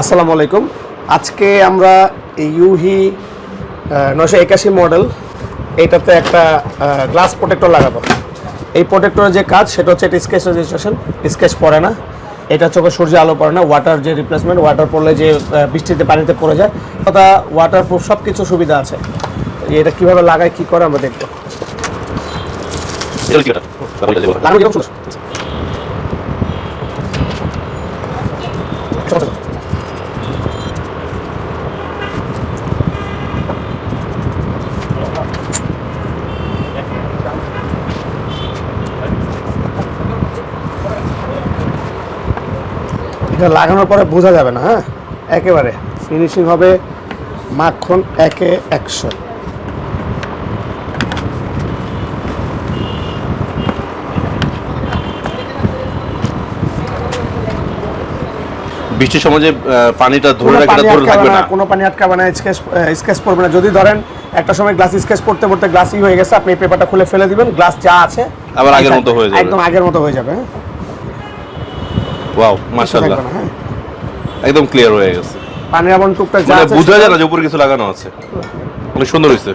আসসালামু আলাইকুম। আজকে আমরা ইউহি নশো একাশি মডেল এইটাতে একটা গ্লাস প্রোটেক্টর লাগাবো। এই প্রোটেক্টরের যে কাজ সেটা হচ্ছে এটা স্কেচ রেজিস্ট্রেশন স্কেচ পড়ে না। এটা চোখে সূর্যে আলো পড়ে না। ওয়াটার যে রিপ্লেসমেন্ট ওয়াটার পড়লে যে বৃষ্টিতে পানিতে পড়ে যায় কথা ওয়াটার প্রুফ সব কিছু সুবিধা আছে। এটা কীভাবে লাগায় কী করে আমরা দেখব। লাগানো এটা লাগানোর পরে বোঝা যাবে না হ্যাঁ? একেবারে। ফিনিশিং হবে মাখন একে একশো। বৃষ্টির সময় যে পানিটা ধরে কোনো রাখে পানি এটা ধরে থাকবে না না। কোনো পানি আটকাবে না স্কেচ স্কেচ পড়বে না। যদি ধরেন একটা সময় গ্লাস স্কেচ পড়তে পড়তে গ্লাসই হয়ে গেছে আপনি পেপারটা খুলে ফেলে দিবেন গ্লাস যা আছে আবার আগের মতো হয়ে যাবে। একদম আগের মতো হয়ে যাবে হ্যাঁ? ওয়াও কিছু মাশাআল্লাহ হ্যাঁ। একদম ক্লিয়ার হয়ে গেছে। পানি আবরণ টুকটাক যা মানে আছে বোঝা যায় না যে উপরে কিছু লাগানো আছে। অনেক সুন্দর হয়েছে।